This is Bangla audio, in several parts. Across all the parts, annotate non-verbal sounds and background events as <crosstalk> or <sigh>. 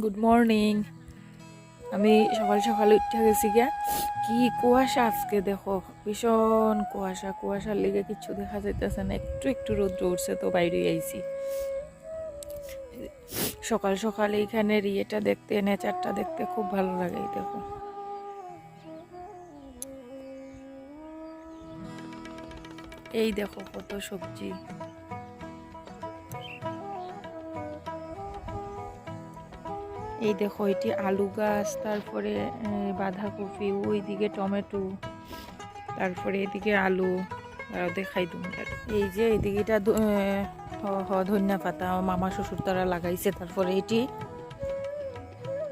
গুড মর্নিং আমি সকাল সকাল উঠে গেছি গিয়া। কি কুয়াশা আজকে দেখো, ভীষণ কুয়াশা। কুয়াশার লেগে কিছু দেখা যাইতেছে না, একটু একটু রোদ উঠছে তো বাইরে আইছি। সকাল সকাল এইখানে ইয়েটা দেখতে, নেচারটা দেখতে খুব ভালো লাগে দেখো। এই দেখো কত সবজি। এই দেখো, এটি আলু গাছ, তারপরে বাঁধাকপি, ওইদিকে টমেটো, তারপরে এদিকে আলু। দেখাই তুমি এই যে এদিকে এটা হ- হ, ধনিয়া পাতা মামা শ্বশুর তারা লাগাইছে, তারপরে এটি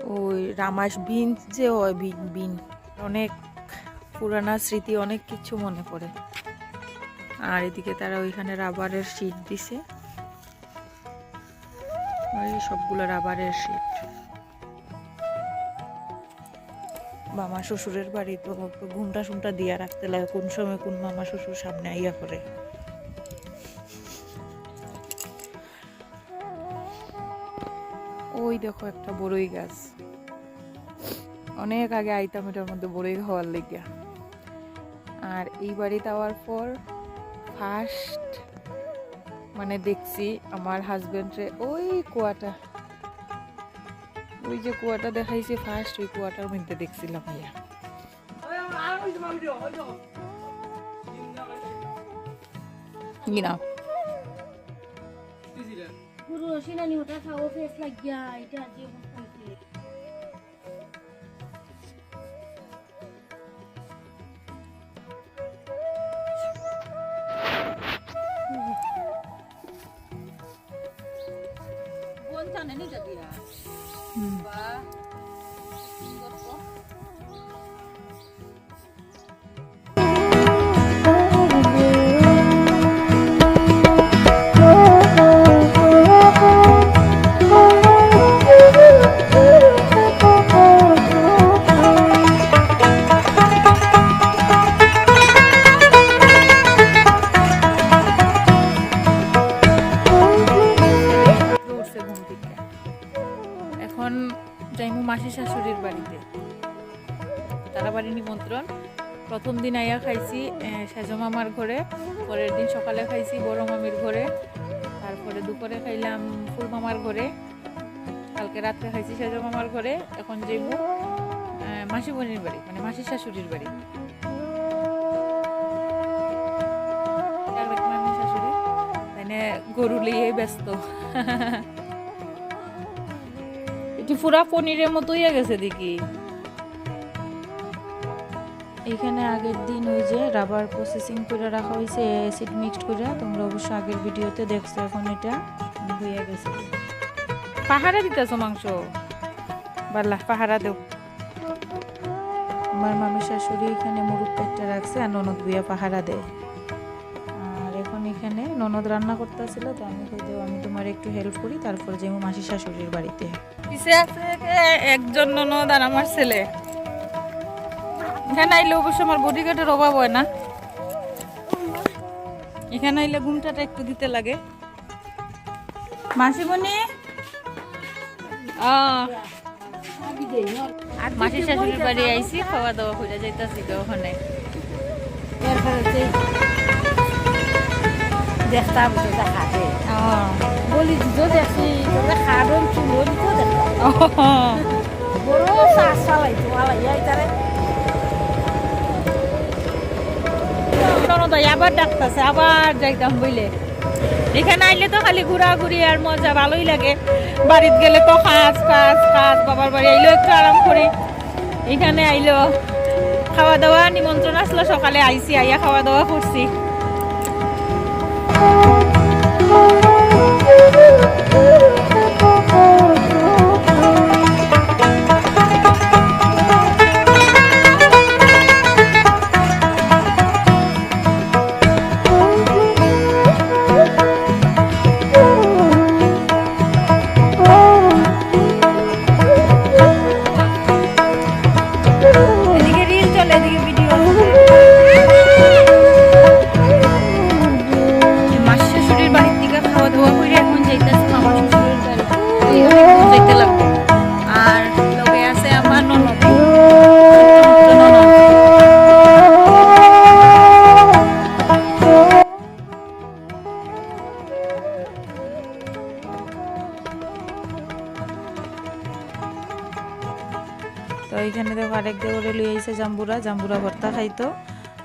ওই রামাস বিন যে হয়, বিন বিন, অনেক পুরানা স্মৃতি, অনেক কিছু মনে পড়ে। আর এদিকে তারা ওইখানে রাবারের শীট দিছে। ওই সবগুলো রাবারের শীট। মামা শ্বশুরের বাড়ি তো ঘুমটা সুমটা দিয়া রাখতে লাগে, কোন সময় কোন মামা শ্বশুর সামনে আইয়া করে ওই দেখো একটা বড়ই গাছ। অনেক আগে আইতাম এটার মধ্যে বড়ই খাওয়ার লেগিয়া। আর এই বাড়িতে আওয়ার পর ফার্স্ট মানে দেখছি আমার হাজবেন্ডরে ওই কুয়াটা ওই যে কুয়াটা দেখাইছে ফার্স্ট ওই কুয়াটার মধ্যে দেখছিলাম ইয়া। কি না পুরো ওটা খাও ফেস লাগিয়া এটা যে হইছে। কোন এখন যাইমু মাসি শাশুড়ির বাড়িতে। তারা বাড়ি নিমন্ত্রণ। প্রথম দিন আইয়া খাইছি সেজো মামার ঘরে। পরের দিন সকালে খাইছি বড় মামির ঘরে। তারপরে দুপুরে খাইলাম ফুল মামার ঘরে। কালকে রাত্রে খাইছি সেজো মামার ঘরে। এখন যাইমু মাসি বোনের বাড়ি মানে মাসি শাশুড়ির বাড়ি। শাশুড়ি মানে গরু লিয়ে ব্যস্ত। <laughs> এটি পুরা পনিরের মতো হইয়া গেছে দেখি? এখানে আগের দিন ওই যে রাবার প্রসেসিং করে রাখা হয়েছে অ্যাসিড মিক্সড করে তোমরা অবশ্য আগের ভিডিওতে দেখছ এখন এটা হইয়া গেছে। পাহারা দিতেছো মাংস? বাল্লা পাহারা দেও। আমার মামি শাশুড়ি এখানে মুরুখ পেটটা রাখছে আর ননদ বুয়া পাহারা দেয়। এখন ননদ রান্না করতেছিল তো আমি কই দেও আমি তোমার একটু হেল্প করি তারপরে যাব মাসি শাশুড়ির বাড়িতে। পিছে আছে একজন ননদ আর আমার ছেলে। এখানে আইলে অবশ্য আমার বডিগার্ডের অভাব হয় না। এখানে আইলে ঘুমটাটা একটু দিতে লাগে। মাসিমণি? মাসি শাশুড়ির বাড়ি আইছি খাওয়া দাওয়া করে যাইতাছি তো ওখানে। যে দেখতাম বলি দিতো দেখছি তবে খাড়ন চুলো দিত দেখতাম বড় চাষ চালাইতো আলাইয়া তারে। ননদ আবার ডাকতেছে আবার যাইতাম বইলে। এখানে আইলে তো খালি ঘোরাঘুরি আর মজা ভালোই লাগে। বাড়িতে গেলে তো কাজ কাজ কাজ বাবার বাড়ি আইলেও একটু আরাম করি। এখানে আইলো খাওয়া দাওয়া নিমন্ত্রণ আসলো সকালে আইসি আইয়া খাওয়া দাওয়া করছি। 啊。তো এইখানে দেখো আরেক দেওয়ারে লই আইসে জাম্বুরা। জাম্বুরা ভর্তা খাইতো।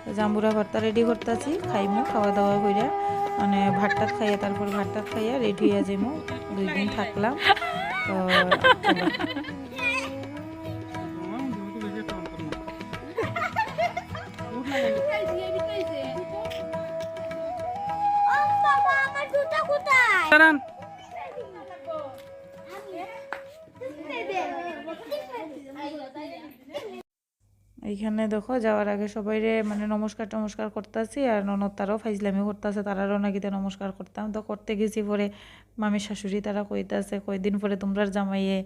তো জাম্বুরা ভর্তা রেডি করতেছি খাইমু খাওয়া দাওয়া কইরা। মানে ভাত টাত খাইয়া তারপর ভাত টাত খাইয়া রেডি হইয়া যাইমু। দুই দিন থাকলাম। তো। এইখানে দেখো যাওয়ার আগে সবাই মানে নমস্কার টমস্কার করতেছি আর ননদ তারাও ফাইজলামি করতেছে তারারও নাকিতে নমস্কার করতাম। তো করতে গেছি পরে মামির শাশুড়ি তারা কইতাছে কয়দিন পরে তোমরা জামাইয়ে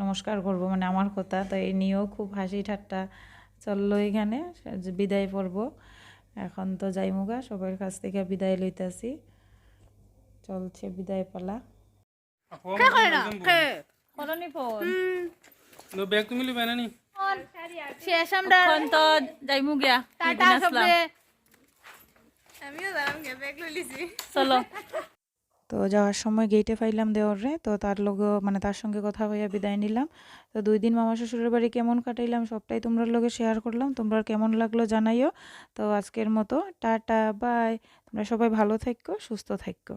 নমস্কার করব মানে আমার কথা। তো এই নিয়েও খুব হাসি ঠাট্টা চলল এখানে বিদায় পর্ব। এখন তো যাইমুগা সবার কাছ থেকে বিদায় লইতাছি। চলছে বিদায় পালা। করনি ফোন। ব্যাগ তুমি লিবে না নি? শেষ আমরা এখন তো যাইমু গিয়া টাটা সবরে চলো। তো যাওয়ার সময় গেটে পাইলাম দেওয়ারে তো তার লগে মানে তার সঙ্গে কথা হইয়া বিদায় নিলাম। তো দুই দিন মামা শ্বশুরের বাড়ি কেমন কাটাইলাম সবটাই তোমরা লগে শেয়ার করলাম তোমরা কেমন লাগল জানাইও। তো আজকের মতো টাটা বাই তোমরা সবাই ভালো থাকো সুস্থ থাকো